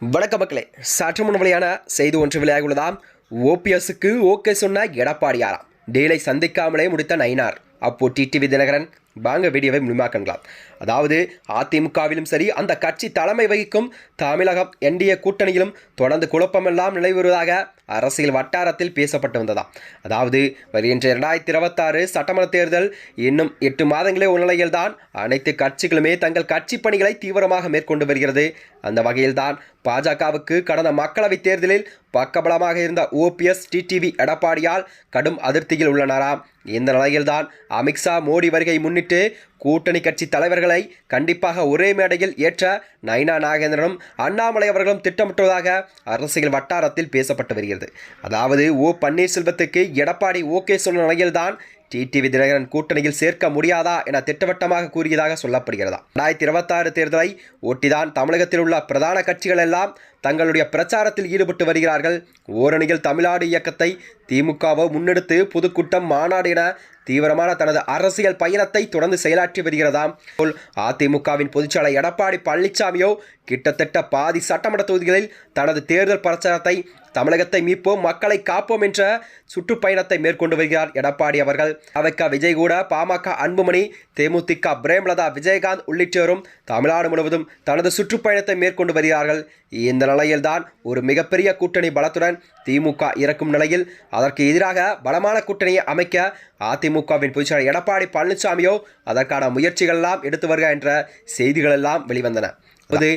வணக்க மக்களே சற்று முன் வழியான செய்தி ஒன்று வெளியாகியுள்ளதாம் ஓபிஎஸ்க்கு ஓகே சொன்ன எடப்பாடியாராம் டீலை சந்திக்காமலே முடித்த நயினார். அப்போ டிடிவி தினகரன் வாங்க வீடியோவை முழுமையாக அதாவது அதிமுகவிலும் சரி அந்த கட்சி தலைமை வகிக்கும் தமிழகம் என்டிஏ கூட்டணியிலும் தொடர்ந்து குழப்பமெல்லாம் நிலவி அரசியல் வட்டாரத்தில் பேசப்பட்டு வந்ததாம். அதாவது வருகின்ற இரண்டாயிரத்தி இருபத்தாறு சட்டமன்ற தேர்தல் இன்னும் எட்டு மாதங்களே உள்ள நிலையில்தான் அனைத்து கட்சிகளுமே தங்கள் கட்சி பணிகளை தீவிரமாக மேற்கொண்டு வருகிறது. அந்த வகையில்தான் பாஜகவுக்கு கடந்த மக்களவைத் தேர்தலில் பக்கபலமாக இருந்த ஓபிஎஸ் டிடிவி எடப்பாடியால் கடும் அதிருப்தியில் உள்ளனராம். இந்த நிலையில்தான் அமித்ஷா மோடி வருகை முன்னிட்டு கூட்டணி கட்சி தலைவர்களை கண்டிப்பாக ஒரே மேடையில் ஏற்ற நயனா நாகேந்திரனும் அண்ணாமலை அவர்களும் திட்டமிட்டுவதாக அரசியல் வட்டாரத்தில் பேசப்பட்டு வருகிறது. அதாவது ஓ பன்னீர்செல்வத்துக்கு எடப்பாடி ஓகே சொன்ன நிலையில்தான் டிடிவி தினகரன் கூட்டணியில் சேர்க்க முடியாதா என திட்டவட்டமாக கூறியதாக சொல்லப்படுகிறதா. ரெண்டாயிரத்தி இருபத்தாறு தேர்தலை ஒட்டிதான் தமிழகத்தில் உள்ள பிரதான கட்சிகள் எல்லாம் தங்களுடைய பிரச்சாரத்தில் ஈடுபட்டு வருகிறார்கள். ஓரணியில் தமிழ்நாடு இயக்கத்தை திமுகவை முன்னெடுத்து பொதுக்கூட்டம் மாநாடு என தீவிரமான தனது அரசியல் பயணத்தை தொடர்ந்து செயலாற்றி வருகிறதாம் போல் அதிமுகவின் பொதுச்செயலாளர் எடப்பாடி பழனிசாமியோ கிட்டத்தட்ட பாதி சட்டமன்ற தொகுதிகளில் தனது தேர்தல் பிரச்சாரத்தை தமிழகத்தை மீட்போம் மக்களை காப்போம் என்ற சுற்றுப்பயணத்தை மேற்கொண்டு வருகிறார் எடப்பாடி அவர்கள். அவைக்க விஜய் கூட பாமக அன்புமணி தேமுதிக பிரேமலதா விஜயகாந்த் உள்ளிட்டோரும் தமிழ்நாடு முழுவதும் தனது சுற்றுப்பயணத்தை மேற்கொண்டு வருகிறார்கள். இந்த நிலையில்தான் ஒரு மிகப்பெரிய கூட்டணி பலத்துடன் திமுக இறக்கும் நிலையில் அதற்கு எதிராக பலமான கூட்டணியை அமைக்க அதிமுகவின் பொதுச்செயலர் எடப்பாடி பழனிசாமியோ அதற்கான முயற்சிகளெல்லாம் எடுத்து வருக என்ற செய்திகள் எல்லாம் வெளிவந்தன. அது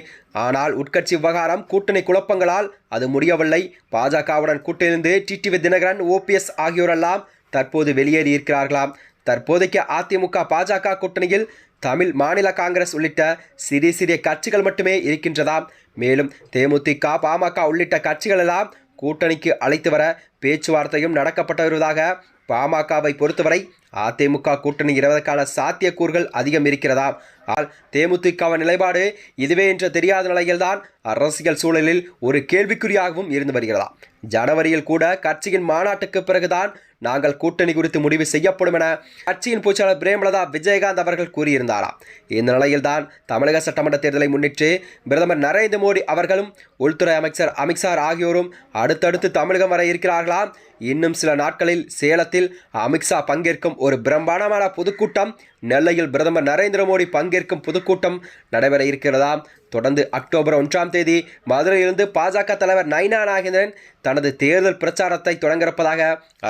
ஆனால் உட்கட்சி விவகாரம் கூட்டணி குழப்பங்களால் அது முடியவில்லை. பாஜகவுடன் கூட்டிலிருந்து டிடிவி தினகரன் ஓபிஎஸ் ஆகியோரெல்லாம் தற்போது வெளியேறி இருக்கிறார்களாம். தற்போதைக்கு அதிமுக பாஜக கூட்டணியில் தமிழ் மாநில காங்கிரஸ் உள்ளிட்ட சிறிய சிறிய கட்சிகள் மட்டுமே இருக்கின்றதாம். மேலும் தேமுதிக பாமக உள்ளிட்ட கட்சிகள் எல்லாம் கூட்டணிக்கு அழைத்து வர பேச்சுவார்த்தையும் நடக்கப்பட்டு வருவதாக பாமகவை பொறுத்தவரை அதிமுக கூட்டணி இருவதற்கான சாத்தியக்கூறுகள் அதிகம் இருக்கிறதா? ஆனால் தேமுதிகவின் நிலைப்பாடு இதுவே என்று தெரியாத நிலையில்தான் அரசியல் சூழலில் ஒரு கேள்விக்குறியாகவும் இருந்து வருகிறதா? ஜனவரியில் கூட கட்சியின் மாநாட்டுக்கு பிறகுதான் நாங்கள் கூட்டணி குறித்து முடிவு செய்யப்படும் என கட்சியின் பூச்சாளர் பிரேமலதா விஜயகாந்த் அவர்கள் கூறியிருந்தாராம் இந்த நிலையில்தான் தமிழக சட்டமன்ற தேர்தலை முன்னிட்டு பிரதமர் நரேந்திர மோடி அவர்களும் உள்துறை அமைச்சர் அமித்ஷா ஆகியோரும் அடுத்தடுத்து தமிழகம் வர இருக்கிறார்களாம் இன்னும் சில நாட்களில் சேலத்தில் அமித்ஷா பங்கேற்கும் ஒரு பிரம்மாண்டமான பொதுக்கூட்டம். நெல்லையில் பிரதமர் நரேந்திர மோடி பங்கேற்கும் பொதுக்கூட்டம் நடைபெற இருக்கிறதாம் தொடர்ந்து அக்டோபர் ஒன்றாம் தேதி மதுரையிலிருந்து பாஜக தலைவர் நைனா நாகேந்திரன் தனது தேர்தல் பிரச்சாரத்தை தொடங்கியிருப்பதாக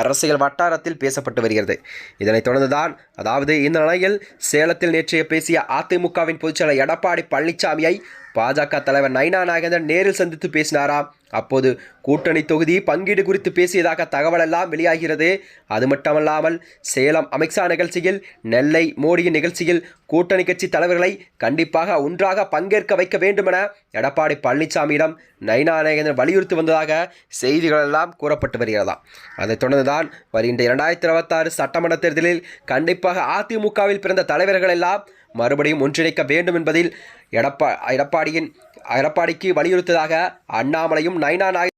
அரசியல் வட்டாரத்தில் பேசப்பட்டு வருகிறது. இதனைத் தொடர்ந்துதான் அதாவது இந்த நிலையில் சேலத்தில் நேற்றைய பேசிய அதிமுகவின் பொதுச்செயலர் எடப்பாடி பழனிசாமியை பாஜக தலைவர் நைனா நாகேந்திரன் நேரில் சந்தித்து பேசினாராம் அப்போது கூட்டணி தொகுதி பங்கீடு குறித்து பேசியதாக தகவல் எல்லாம் வெளியாகிறது. அது மட்டுமல்லாமல் சேலம் அமித்ஷா நிகழ்ச்சியில் நெல்லை மோடியின் நிகழ்ச்சியில் கூட்டணி கட்சி தலைவர்களை கண்டிப்பாக ஒன்றாக பங்கேற்க வைக்க வேண்டுமென எடப்பாடி பழனிசாமியிடம் நைனா நாகேந்திரன் வலியுறுத்தி வந்ததாக செய்திகள் எல்லாம் கூறப்பட்டு வருகிறதாம் அதைத் தொடர்ந்துதான் வருகின்ற இரண்டாயிரத்தி இருபத்தாறு சட்டமன்ற தேர்தலில் கண்டிப்பாக அதிமுகவில் பிறந்த தலைவர்கள் எல்லாம் மறுபடியும் ஒன்றிணைக்க வேண்டும் என்பதில் எடப்பா எடப்பாடியின் எடப்பாடிக்கு வலியுறுத்ததாக அண்ணாமலையும் நைனா நாய